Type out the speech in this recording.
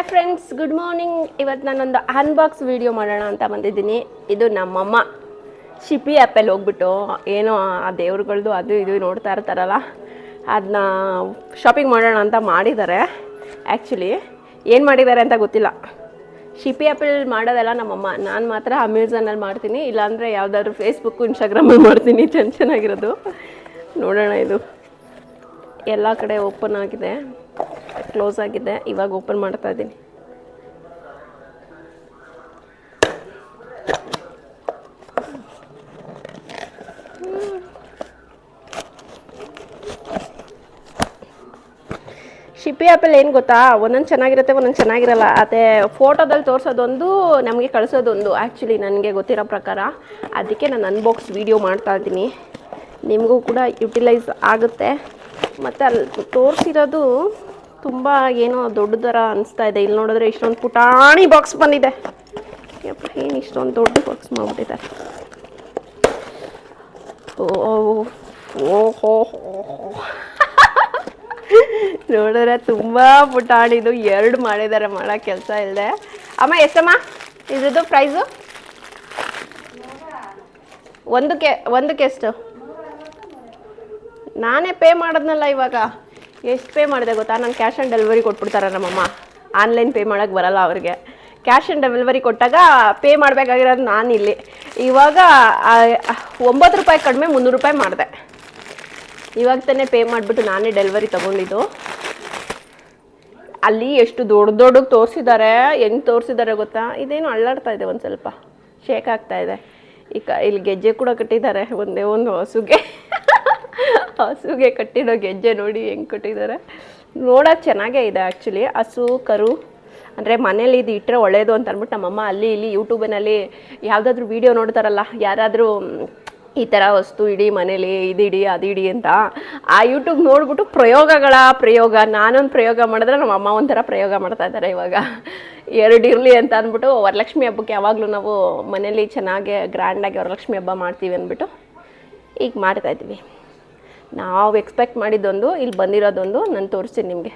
Hi friends good morning ಇವತ್ತು ನಾನೊಂದು unbox video ಮಾಡೋಣ ಅಂತ ಬಂದಿದ್ದೀನಿ. ಇದು ನಮ್ಮಮ್ಮ. ಶಿಪಿ ಆ್ಯಪಲ್ಲಿ ಹೋಗ್ಬಿಟ್ಟು ಏನೋ ಆ ದೇವ್ರುಗಳ್ದು ಅದು ಇದು ನೋಡ್ತಾ ಇರ್ತಾರಲ್ಲ ಅದನ್ನ ಶಾಪಿಂಗ್ ಮಾಡೋಣ ಅಂತ ಮಾಡಿದ್ದಾರೆ. ಆ್ಯಕ್ಚುಲಿ ಏನು ಮಾಡಿದ್ದಾರೆ ಅಂತ ಗೊತ್ತಿಲ್ಲ. ಶಿಪಿ ಆ್ಯಪಲ್ ಮಾಡೋದೆಲ್ಲ ನಮ್ಮಮ್ಮ. ನಾನು ಮಾತ್ರ ಅಮೆಝಾನಲ್ಲಿ ಮಾಡ್ತೀನಿ. ಇಲ್ಲಾಂದರೆ ಯಾವುದಾದ್ರು ಫೇಸ್ಬುಕ್ಕು ಇನ್ಸ್ಟಾಗ್ರಾಮಲ್ಲಿ ಮಾಡ್ತೀನಿ. ಚೆನ್ನ ಚೆನ್ನಾಗಿರೋದು. ನೋಡೋಣ ಇದು. ಎಲ್ಲ ಕಡೆ ಓಪನ್ ಆಗಿದೆ. ಕ್ಲೋಸ್ ಆಗಿದೆ, ಇವಾಗ ಓಪನ್ ಮಾಡ್ತಾ ಇದ್ದೀನಿ. ಶಿಪಿ ಆ್ಯಪಲ್ಲಿ ಏನು ಗೊತ್ತಾ? ಒಂದೊಂದು ಚೆನ್ನಾಗಿರುತ್ತೆ, ಒಂದೊಂದು ಚೆನ್ನಾಗಿರಲ್ಲ. ಅದೇ ಫೋಟೋದಲ್ಲಿ ತೋರಿಸೋದೊಂದು, ನಮಗೆ ಕಳಿಸೋದೊಂದು ಆ್ಯಕ್ಚುಲಿ ನನಗೆ ಗೊತ್ತಿರೋ ಪ್ರಕಾರ. ಅದಕ್ಕೆ ನಾನು ಅನ್ಬಾಕ್ಸ್ ವೀಡಿಯೋ ಮಾಡ್ತಾ ಇದ್ದೀನಿ. ನಿಮಗೂ ಕೂಡ ಯುಟಿಲೈಸ್ ಆಗುತ್ತೆ. ಮತ್ತು ಅಲ್ಲಿ ತೋರಿಸಿರೋದು ತುಂಬ ಏನೋ ದೊಡ್ಡ ಥರ ಅನಿಸ್ತಾ ಇದೆ. ಇಲ್ಲಿ ನೋಡಿದ್ರೆ ಇಷ್ಟೊಂದು ಪುಟಾಣಿ ಬಾಕ್ಸ್ ಬಂದಿದೆ. ಯಪ್ಪ, ಏನು ಇಷ್ಟೊಂದು ದೊಡ್ಡ ಬಾಕ್ಸ್ ಮಾಡಿಬಿಟ್ಟಿದ್ದಾರೆ. ಓಹೋ ನೋಡಿದ್ರೆ ತುಂಬ ಪುಟಾಣಿದು ಎರಡು ಮಾಡಿದ್ದಾರೆ ಮಾಡೋ ಕೆಲಸ ಇಲ್ಲದೆ ಅಮ್ಮ, ಎಷ್ಟಮ್ಮ? ಇದ್ರದ್ದು ಪ್ರೈಸು ಒಂದಕ್ಕೆ ಒಂದಕ್ಕೆ ಎಷ್ಟು? ನಾನೇ ಪೇ ಮಾಡೋದ್ನಲ್ಲ ಇವಾಗ. ಎಷ್ಟು ಪೇ ಮಾಡಿದೆ ಗೊತ್ತಾ? ನಾನು ಕ್ಯಾಶ್ ಆನ್ ಡೆಲಿವರಿ ಕೊಟ್ಬಿಡ್ತಾರೆ ನಮ್ಮಮ್ಮ. ಆನ್ಲೈನ್ ಪೇ ಮಾಡೋಕ್ಕೆ ಬರಲ್ಲ ಅವ್ರಿಗೆ. ಕ್ಯಾಶ್ ಆನ್ ಡೆಲಿವರಿ ಕೊಟ್ಟಾಗ ಪೇ ಮಾಡಬೇಕಾಗಿರೋದು ನಾನು ಇಲ್ಲಿ ಇವಾಗ ಒಂಬತ್ತು ರೂಪಾಯಿ ಕಡಿಮೆ ಮುನ್ನೂರು ರೂಪಾಯಿ ಮಾಡಿದೆ. ಇವಾಗ ತಾನೇ ಪೇ ಮಾಡಿಬಿಟ್ಟು ನಾನೇ ಡೆಲಿವರಿ ತೊಗೊಂಡಿದ್ದು. ಅಲ್ಲಿ ಎಷ್ಟು ದೊಡ್ಡ ದೊಡ್ಡಗೆ ತೋರಿಸಿದ್ದಾರೆ ಹೆಂಗೆ ತೋರಿಸಿದ್ದಾರೆ ಗೊತ್ತಾ? ಇದೇನು ಅಳ್ಳಾಡ್ತಾ ಇದೆ ಒಂದು ಸ್ವಲ್ಪ. ಶೇಕ್ ಆಗ್ತಾ ಇದೆ. ಈಗ ಇಲ್ಲಿ ಗೆಜ್ಜೆ ಕೂಡ ಕಟ್ಟಿದ್ದಾರೆ ಒಂದೇ ಒಂದು ಹಸುಗೆ. ಹಸುಗೆ ಕಟ್ಟಿರೋ ಗೆಜ್ಜೆ ನೋಡಿ ಹೆಂಗೆ ಕೊಟ್ಟಿದ್ದಾರೆ. ನೋಡೋಕೆ ಚೆನ್ನಾಗೇ ಇದೆ ಆ್ಯಕ್ಚುಲಿ ಹಸು, ಕರು, ಅಂದರೆ ಮನೇಲಿ ಇದು ಇಟ್ಟರೆ ಒಳ್ಳೆಯದು ಅಂತ ಅಂದ್ಬಿಟ್ಟು ನಮ್ಮಮ್ಮ ಅಲ್ಲಿ ಇಲ್ಲಿ ಯೂಟ್ಯೂಬಿನಲ್ಲಿ ಯಾವುದಾದ್ರೂ ವೀಡಿಯೋ ನೋಡ್ತಾರಲ್ಲ, ಯಾರಾದರೂ ಈ ಥರ ವಸ್ತು ಇಡಿ ಮನೇಲಿ ಇದಿಡಿ ಅದಿಡಿ ಅಂತ, ಆ ಯೂಟ್ಯೂಬ್ ನೋಡ್ಬಿಟ್ಟು ಪ್ರಯೋಗಗಳ ಪ್ರಯೋಗ, ನಾನೊಂದು ಪ್ರಯೋಗ ಮಾಡಿದ್ರೆ ನಮ್ಮ ಅಮ್ಮ ಒಂಥರ ಪ್ರಯೋಗ ಮಾಡ್ತಾ ಇದ್ದಾರೆ ಇವಾಗ. ಎರಡು ಇರಲಿ ಅಂತ ಅಂದ್ಬಿಟ್ಟು ವರಲಕ್ಷ್ಮಿ ಹಬ್ಬಕ್ಕೆ ಯಾವಾಗಲೂ ನಾವು ಮನೇಲಿ ಚೆನ್ನಾಗೆ ಗ್ರ್ಯಾಂಡಾಗಿ ವರಲಕ್ಷ್ಮಿ ಹಬ್ಬ ಮಾಡ್ತೀವಿ ಅಂದ್ಬಿಟ್ಟು ಈಗ ಮಾಡ್ತಾಯಿದ್ವಿ ನಾವು ಎಕ್ಸ್ಪೆಕ್ಟ್ ಮಾಡಿದ್ದೊಂದು ಇಲ್ಲಿ ಬಂದಿರೋದೊಂದು ನಾನು ತೋರಿಸ್ತೀನಿ ನಿಮಗೆ.